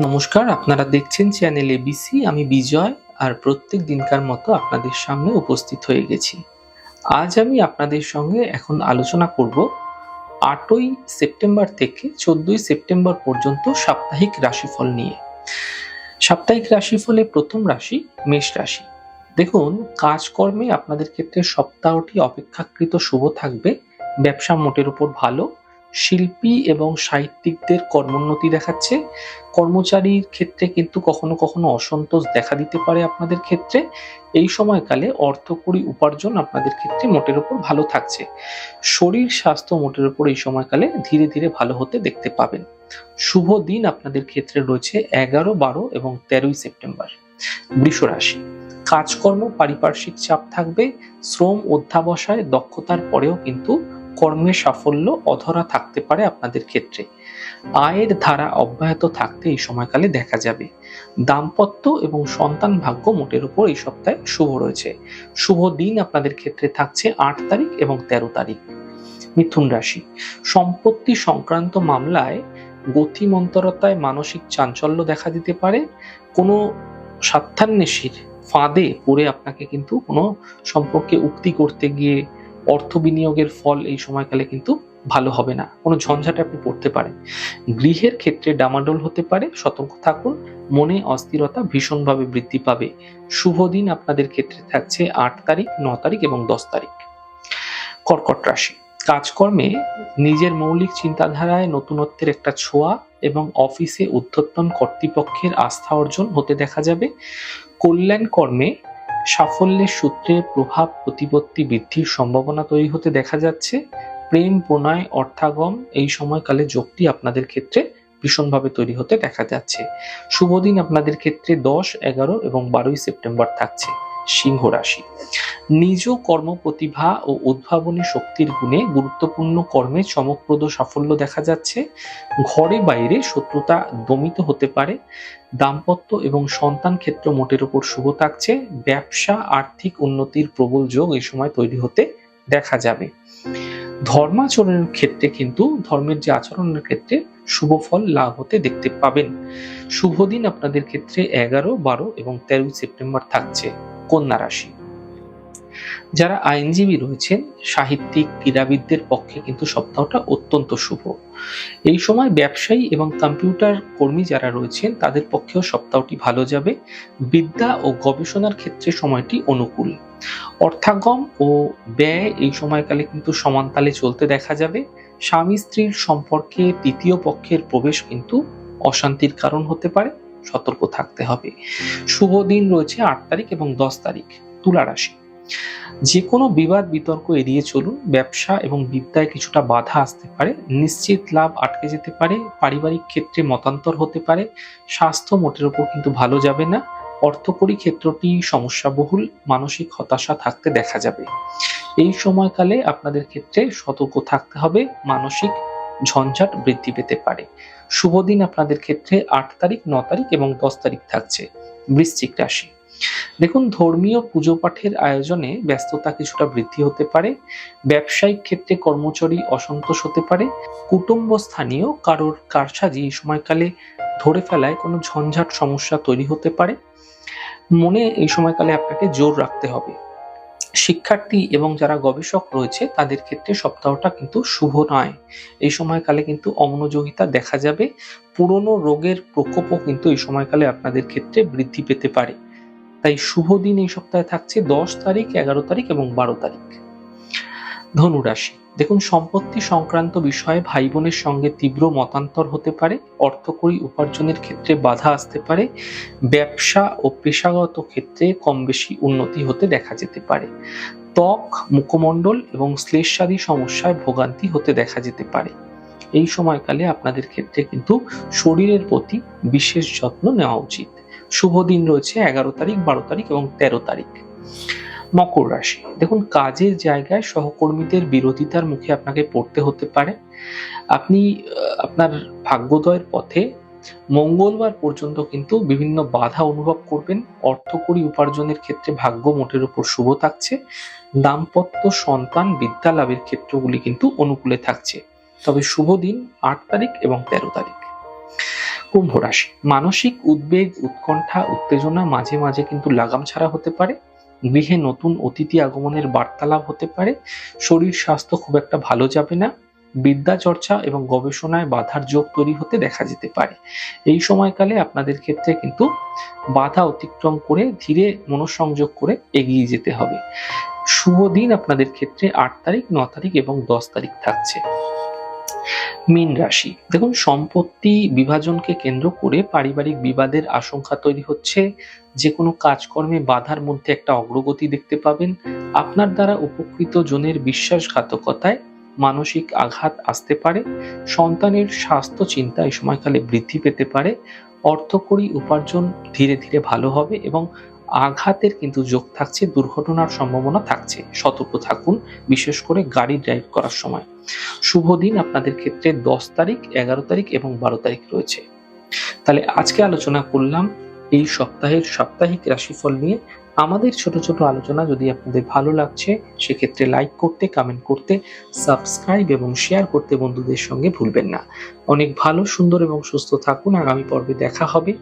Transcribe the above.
নমস্কার, আপনারা দেখছেন চ্যানেল এবিসি আমি বিজয় আর প্রত্যেক দিনকার মতো আপনাদের সামনে উপস্থিত হয়ে গেছি। আজ আমি আপনাদের সঙ্গে এখন আলোচনা করব, আটই সেপ্টেম্বর থেকে চোদ্দই সেপ্টেম্বর পর্যন্ত সাপ্তাহিক রাশিফল নিয়ে। সাপ্তাহিক রাশিফলে প্রথম রাশি মেষ রাশি। দেখুন, কাজকর্মে আপনাদের ক্ষেত্রে সপ্তাহটি অপেক্ষাকৃত শুভ থাকবে, ব্যবসা মোটের উপর ভালো শিল্পী এবং সাহিত্যিকদের কর্মোন্নতি দেখাচ্ছে। কর্মচারীর ক্ষেত্রে কিন্তু কখনো কখনো অসন্তোষ দেখা দিতে পারে আপনাদের ক্ষেত্রে। এই সময়কালে অর্থকরী উপার্জন আপনাদের ক্ষেত্রে মোটের উপর ভালো থাকছে। শরীর স্বাস্থ্য মোটের উপর এই সময়কালে ধীরে ধীরে ভালো হতে দেখতে পাবেন। শুভ দিন আপনাদের ক্ষেত্রে রয়েছে এগারো, বারো এবং তেরোই সেপ্টেম্বর। বৃষ রাশি কাজকর্ম, পারিপার্শ্বিক চাপ থাকবে। শ্রম অধ্যাবসায় দক্ষতার পরেও কিন্তু কর্মে সাফল্য অধরা থাকতে পারে আপনাদের ক্ষেত্রে। আয়ের ধারা অব্যাহত থাকতে এই সময়কালে দেখা যাবে। দাম্পত্য এবং সন্তান ভাগ্য মোটের উপর এই সপ্তাহে শুভ রয়েছে। শুভ দিন আপনাদের ক্ষেত্রে থাকছে আট তারিখ এবং তেরো তারিখ। মিথুন রাশি। সম্পত্তি সংক্রান্ত মামলায় গতিমন্তরতায় মানসিক চাঞ্চল্য দেখা দিতে পারে। কোনো স্বার্থান্বেষীর ফাঁদে পড়ে আপনাকে কিন্তু কোনো সম্পর্কে উক্তি করতে গিয়ে অর্থ বিনিয়োগের ফল এই সময়কালে কিন্তু ভালো হবে না। কোনো ঝঞ্ঝাটে আপনি পড়তে পারেন। গৃহের ক্ষেত্রে ডামাডোল হতে পারে, সতর্ক থাকুন, মনে অস্থিরতা ভীষণভাবে বৃদ্ধি পাবে। শুভ দিন আপনাদের ক্ষেত্রে থাকছে আট তারিখ, ন তারিখ এবং দশ তারিখ। কর্কট রাশি। কাজকর্মে নিজের মৌলিক চিন্তাধারায় নতুনত্বের একটা ছোঁয়া এবং অফিসে উদ্ধর্তন কর্তৃপক্ষের আস্থা অর্জন হতে দেখা যাবে। কল্যাণ কর্মে সাফল্যের সূত্রে প্রভাব প্রতিপত্তি বৃদ্ধির সম্ভাবনা তৈরি হতে দেখা যাচ্ছে। প্রেম, প্রণয়, অর্থাগম এই সময়কালে যোগটি আপনাদের ক্ষেত্রে ভীষণভাবে তৈরি হতে দেখা যাচ্ছে। শুভ দিন আপনাদের ক্ষেত্রে দশ, এগারো এবং বারোই সেপ্টেম্বর থাকছে। সিংহ রাশি। নিজ কর্ম প্রতিভা ও উদ্ভাবনী শক্তির গুণে গুরুত্বপূর্ণ কর্মে চমকপ্রদ সাফল্য দেখা যাচ্ছে। ঘরে বাইরে শত্রুতা দমিত হতে পারে। দাম্পত্য এবং সন্তান ক্ষেত্র মোটের উপর শুভ থাকছে। ব্যবসা, আর্থিক উন্নতির প্রবল যোগ এই সময় তৈরি হতে দেখা যাবে। ধর্মাচরণের ক্ষেত্রে কিন্তু ধর্মের যে আচরণের ক্ষেত্রে শুভ ফল লাভ হতে দেখতে পাবেন। শুভ দিন আপনাদের ক্ষেত্রে এগারো, বারো এবং তেরোই সেপ্টেম্বর থাকছে। কন্যা রাশি। যারা আইনজীবী রয়েছেন, সাহিত্যিক, ক্রীড়াবিদদের পক্ষে কিন্তু সপ্তাহটা অত্যন্ত শুভ। এই সময় ব্যবসায়ী এবং কম্পিউটার কর্মী যারা রয়েছেন, তাদের পক্ষেও সপ্তাহটি ভালো যাবে। বিদ্যা ও গবেষণার ক্ষেত্রে সময়টি অনুকূল। অর্থাগম ও ব্যয় এই সময়কালে কিন্তু সমানতালে চলতে দেখা যাবে। স্বামী স্ত্রীর সম্পর্কে তৃতীয় পক্ষের প্রবেশ কিন্তু অশান্তির কারণ হতে পারে। সতর্ক থাকতে হবে। শুভ দিন রয়েছে আট তারিখ এবং দশ তারিখ, তুলা রাশি। যে কোনো বিবাদ, বিতর্ক এড়িয়ে চলুন। ব্যবসা এবং বিদ্যায় কিছুটা বাধা আসতে পারে। নিশ্চিত লাভ আটকে যেতে পারে। পারিবারিক ক্ষেত্রে মতান্তর হতে পারে। স্বাস্থ্য মোটের উপর কিন্তু ভালো যাবে না। অর্থকরী ক্ষেত্রটি সমস্যাবহুল। মানসিক হতাশা থাকতে দেখা যাবে। এই সময়কালে আপনাদের ক্ষেত্রে সতর্ক থাকতে হবে। মানসিক ঝঞ্ঝাট বৃদ্ধি পেতে পারে। শুভ দিন আপনাদের ক্ষেত্রে। আট তারিখ, ন তারিখ এবং দশ তারিখ থাকছে বৃশ্চিক রাশি। দেখুন, ধর্মীয় পুজো পাঠের আয়োজনে ব্যস্ততা কিছুটা বৃদ্ধি হতে পারে। ব্যবসায়িক ক্ষেত্রে কর্মচারী অসন্তোষ হতে পারে। কুটুম্ব স্থানীয় কারোর কারসাজি এই সময়কালে ধরে ফেলায় কোনো ঝঞ্ঝাট সমস্যা তৈরি হতে পারে। মনে এই সময়কালে আপনাকে জোর রাখতে হবে। শিক্ষার্থী এবং যারা গবেষক রয়েছে, তাদের ক্ষেত্রে সপ্তাহটা কিন্তু শুভ নয়। এই সময়কালে কিন্তু অমনোযোগিতা দেখা যাবে। পুরনো রোগের প্রকোপও কিন্তু এই সময়কালে আপনাদের ক্ষেত্রে বৃদ্ধি পেতে পারে। তাই শুভ দিন এই সপ্তাহে থাকছে দশ তারিখ, এগারো তারিখ এবং বারো তারিখ। ধনুরাশি। দেখুন, সম্পত্তি সংক্রান্ত বিষয়ে ভাই বোনের সঙ্গে তীব্র মতান্তর হতে পারে, অর্থকরী উপার্জনের ক্ষেত্রে বাধা আসতে পারে, ব্যবসা ও পেশাগত ক্ষেত্রে কম বেশি উন্নতি হতে দেখা যেতে পারে। ত্বক, মুখমণ্ডল এবং শ্লেষাদি সমস্যায় ভোগান্তি হতে দেখা যেতে পারে। এই সময়কালে আপনাদের ক্ষেত্রে কিন্তু শরীরের প্রতি বিশেষ যত্ন নেওয়া উচিত। শুভ দিন রয়েছে এগারো তারিখ, বারো তারিখ এবং তেরো তারিখ। মকর রাশি। দেখুন, কাজের জায়গায় সহকর্মীদের বিরোধিতার মুখে আপনাকে পড়তে হতে পারে। আপনি আপনার ভাগ্যোদয়ের পথে মঙ্গলবার পর্যন্ত কিন্তু বিভিন্ন বাধা অনুভব করবেন। অর্থকরী উপার্জনের ক্ষেত্রে ভাগ্য মোটের উপর শুভ থাকছে। দাম্পত্য সন্তান বিদ্যা লাভের ক্ষেত্রগুলি কিন্তু অনুকূলে থাকছে। তবে শুভ দিন আট তারিখ এবং তেরো তারিখ। কুম্ভ রাশি। মানসিক উদ্বেগ, উৎকণ্ঠা, উত্তেজনা মাঝে মাঝে কিন্তু লাগাম ছাড়া হতে পারে। গৃহে নতুন অতিথি আগমনের বার্তালাপ হতে পারে। শরীর, স্বাস্থ্য খুব একটা ভালো যাবে না। বিদ্যা চর্চা এবং গবেষণায় বাধার যোগ তৈরি হতে দেখা যেতে পারে। এই সময়কালে আপনাদের ক্ষেত্রে কিন্তু বাধা অতিক্রম করে ধীরে মনোসংযোগ করে এগিয়ে যেতে হবে। শুভ দিন আপনাদের ক্ষেত্রে আট তারিখ, ন তারিখ এবং দশ তারিখ থাকছে। মীন রাশি। দেখুন, সম্পত্তি বিভাজনকে কেন্দ্র করে পারিবারিক বিবাদের আশঙ্কা তৈরি হচ্ছে। যে কোনো কাজকর্মে বাধার মধ্যে একটা অগ্রগতি দেখতে পাবেন। আপনার দ্বারা উপকৃত জনের বিশ্বাসঘাতকতায় মানসিক আঘাত আসতে পারে। সন্তানের স্বাস্থ্য চিন্তা এই সময়কালে বৃদ্ধি পেতে পারে। অর্থকরী উপার্জন ধীরে ধীরে ভালো হবে এবং আঘাতের কিন্তু যোগ থাকছে, দুর্ঘটনার সম্ভাবনা থাকছে। সতর্ক থাকুন, বিশেষ করে গাড়ি ড্রাইভ করার সময়। শুভ দিন আপনাদের ক্ষেত্রে, দশ তারিখ, এগারো তারিখ এবং বারো তারিখ রয়েছে। তাহলে আজকে আলোচনা করলাম এই সপ্তাহের সাপ্তাহিক রাশিফল নিয়ে। আমাদের ছোট ছোট আলোচনা যদি আপনাদের ভালো লাগছে, সেক্ষেত্রে লাইক করতে কমেন্ট করতে সাবস্ক্রাইব এবং শেয়ার করতে বন্ধুদের সঙ্গে ভুলবেন না। অনেক ভালো, সুন্দর এবং সুস্থ থাকুন। আগামী পর্বে দেখা হবে।